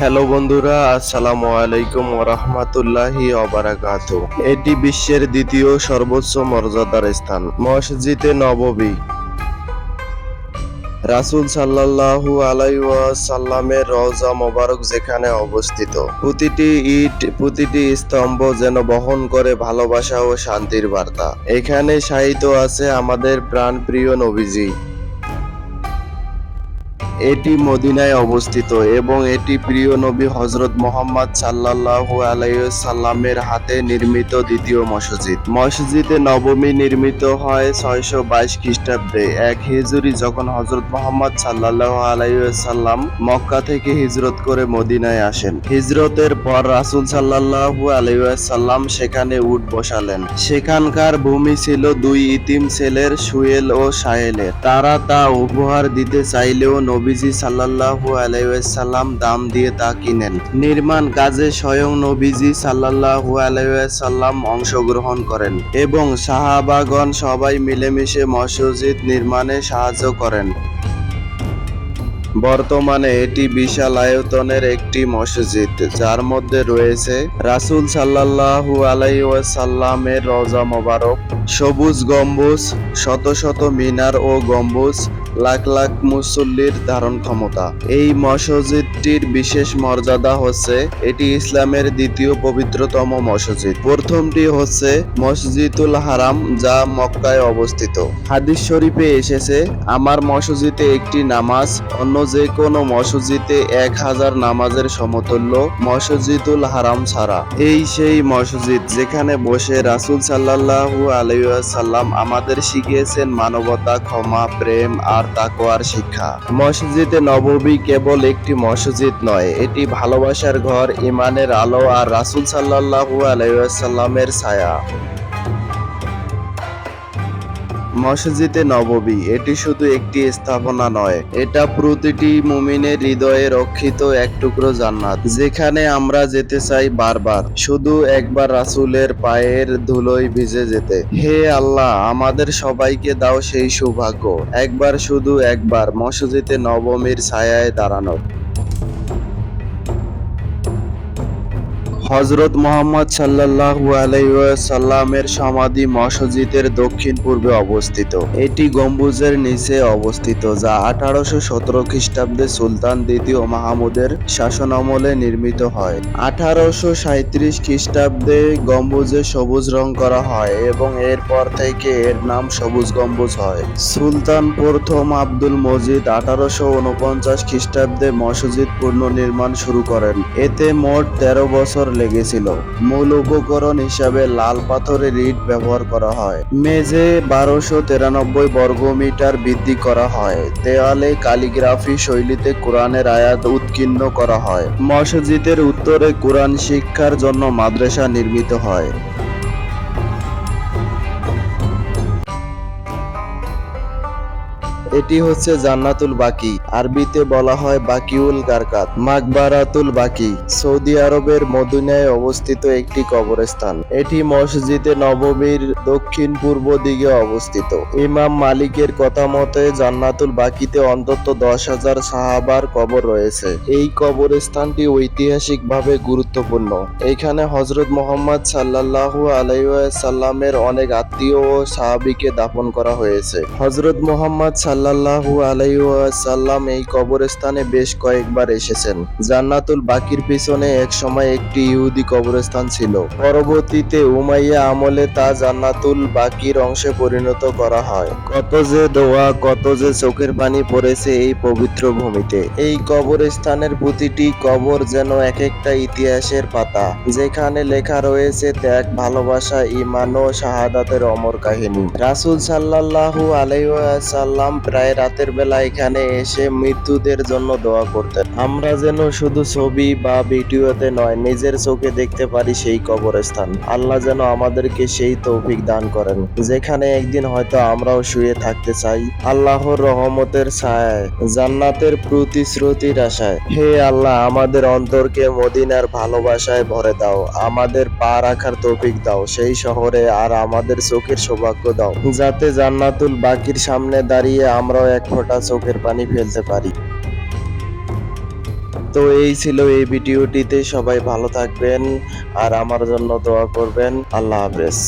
Hello বন্ধুরা, আসসালামু আলাইকুম ওরহমাতুল্লাহি অবারাকাত এটি বিশ্বের দ্বিতীয় সর্বোচ্চ মর্যাদার স্থান, মসজিদে নববী। রাসূল সাল্লাল্লাহু আলাইহি ওয়াসাল্লামের রওজা মোবারক যেখানে অবস্থিত, প্রতিটি ইট, প্রতিটি স্তম্ভ যেন বহন করে ভালোবাসা ও শান্তির বার্তা। এখানে শায়িত আছে আমাদের প্রাণপ্রিয় নবীজি। এটি মদিনায় অবস্থিত এবং এটি প্রিয় নবী হজরত মোহাম্মদ সাল্লাল্লাহু আলাইসাল্লামের হাতে নির্মিত দ্বিতীয় মসজিদ। মসজিদে নবমী নির্মিত হয় ছয়শো বাইশ খ্রিস্টাব্দে। এক হিজুরি যখন হজরত মোহাম্মদ সাল্লাল্লাহু আলাইসাল্লাম মক্কা থেকে হিজরত করে মদিনায় আসেন। হিজরতের পর রাসূল সাল্লাল্লাহু আলাইসাল্লাম সেখানে উঠ বসালেন। সেখানকার ভূমি ছিল দুই ইতিম ছেলের, সুয়েল ও সাহেলের তারা তা উপহার দিতে চাইলেও নবীজি সাল্লাল্লাহু আলাইসাল্লাম দাম দিয়ে তা কিনেন। নির্মাণ কাজে স্বয়ং নবীজি সাল্লাল্লাহু আলাইসাল্লাম অংশগ্রহণ করেন এবং সাহাবাগণ সবাই মিলেমিশে মসজিদ নির্মাণে সাহায্য করেন। বর্তমানে এটি বিশাল আয়তনের একটি মসজিদ, যার মধ্যে রয়েছে রাসূল সাল্লাল্লাহু আলাইহি ওয়াসাল্লামের রওজা মোবারক, সবুজ গম্বুজ, শত শত মিনার ও গম্বুজ লাখ লাখ মুসল্লির ধারণ ক্ষমতা। এই মসজিদটির বিশেষ মর্যাদা হচ্ছে এটি ইসলামের দ্বিতীয় পবিত্রতম মসজিদ। প্রথমটি হচ্ছে মসজিদুল হারাম যা মক্কায় অবস্থিত। হাদিস শরীফে এসেছে, আমার মসজিদে একটি নামাজ, অন্য যে কোনো মসজিদে এক হাজার নামাজের সমতুল্য মসজিদুল হারাম ছাড়া। এই সেই মসজিদ যেখানে বসে রাসূল সাল্লাল্লাহু আলাইহি ওয়াসাল্লাম আমাদের শিখিয়েছেন মানবতা, ক্ষমা, প্রেম আর তাকওয়ার শিক্ষা। মসজিদে নববী কেবল একটি মসজিদ নয়, এটি ভালোবাসার ঘর ইমানের আলো আর রাসুল সাল্লাল্লাহু আলাইসাল্লামের ছায়া। মসজিদে নববী এটি শুধু একটি স্থাপনা নয়, এটা প্রতিটি মুমিনের হৃদয়ে রক্ষিত এক টুকরো জান্নাত, যেখানে আমরা যেতে চাই বারবার, শুধু একবার রাসূলের পায়ের ধুলোয় ভিজে যেতে। হে আল্লাহ, আমাদের সবাইকে দাও সেই সৌভাগ্য, একবার শুধু একবার মসজিদে নবমীর ছায়ায় দাঁড়ানোর। হজরত মোহাম্মদ সাল্লাল্লাহু আলাইহি সাল্লামের সমাধি মসজিদের দক্ষিণ পূর্বে অবস্থিত। এটি গম্বুজের নিচে অবস্থিত, যা আঠারোশো সতেরো খ্রিস্টাব্দে সুলতান দ্বিতীয় মাহমুদের শাসনামলে নির্মিত হয়। আঠারোশো সাঁত্রিশ খ্রিস্টাব্দে গম্বুজে সবুজ রং করা হয় এবং এরপর থেকে এর নাম সবুজ গম্বুজ হয়। সুলতান প্রথম আব্দুল মজিদ আঠারোশো উনপঞ্চাশ খ্রিস্টাব্দে মসজিদ পুনর্নির্মাণ শুরু করেন। এতে মোট তেরো বছর লেগেছিল। মূল উপকরণ হিসাবে লাল পাথরের ইট ব্যবহার করা হয়। মেঝে বারোশো তিরানব্বই বর্গমিটার বৃদ্ধি করা হয়। দেওয়ালে কালিগ্রাফি শৈলীতে কোরআনের আয়াত উৎকীর্ণ করা হয়। মসজিদের উত্তরে কোরআন শিক্ষার জন্য মাদ্রাসা নির্মিত হয়। এটি হচ্ছে জান্নাতুল বাকি। আরবিতে বলা হয় বাকিউল গারকাত মাকবারাতুল বাকি। সৌদি আরবের মদিনায় অবস্থিত একটি কবরস্থান। এটি মসজিদে নববীর দক্ষিণ পূর্ব দিকে অবস্থিত। ইমাম মালিকের কথা মতে, জান্নাতুল বাকিতে অন্তত দশ হাজার সাহাবার কবর রয়েছে। এই কবরস্থানটি ঐতিহাসিকভাবে গুরুত্বপূর্ণ। এখানে হজরত মোহাম্মদ সাল্লাল্লাহু আলাইসাল্লামের অনেক আত্মীয় ও সাহাবিকে দাফন করা হয়েছে। হজরত মোহাম্মদ সাল্লাল্লাহু আলাইসাল্লাম এই কবরস্থানে বেশ কয়েকবার এসেছেন। জান্নাতুল বাকির পিছনে এক সময় একটি ইহুদি কবরস্থান ছিল। পরবর্তীতে উমাইয়া আমলে তা জান্নাতুল বাকির অংশে পরিণত করা হয়। কত যে দোয়া, কত যে চোখের পানি পড়েছে এই পবিত্র ভূমিতে। এই কবরস্থানের প্রতিটি কবর যেন এক একটা ইতিহাসের পাতা। যেখানে লেখা রয়েছে, ত্যাগ, ভালোবাসা ইমান ও শাহাদাতের অমর কাহিনী। রাসূল সাল্লাল্লাহু আলাইহি ওয়াসাল্লাম প্রায় রাতের বেলা এখানে এসে মৃত্যুদের জন্য দোয়া করতেন। আমরা যেন শুধু ছবি বা ভিডিওতে নয়, নিজের চোখে দেখতে পারি সেই কবরস্থান। আল্লাহ যেন আমাদেরকে সেই তৌফিক দান করেন। যেখানে একদিন হয়তো আমরাও শুয়ে থাকতে চাই। আল্লাহর রহমতের ছায়ায়, জান্নাতের প্রতিশ্রুতির আশায়। হে আল্লাহ, আমাদের অন্তরকে মদিনার ভালোবাসায় ভরে দাও। আমাদের পা রাখার তৌফিক দাও। সেই শহরে আর আমাদের চোখের সৌভাগ্য দাও। যাতে জান্নাতুল বাকির সামনে দাঁড়িয়ে আমরাও এক ফোঁটা চোখের পানি ফেলতে পারি। তো এই ছিল এই ভিডিওটিতে সবাই ভালো থাকবেন আর আমার জন্য দোয়া করবেন। আল্লাহ হাফেজ।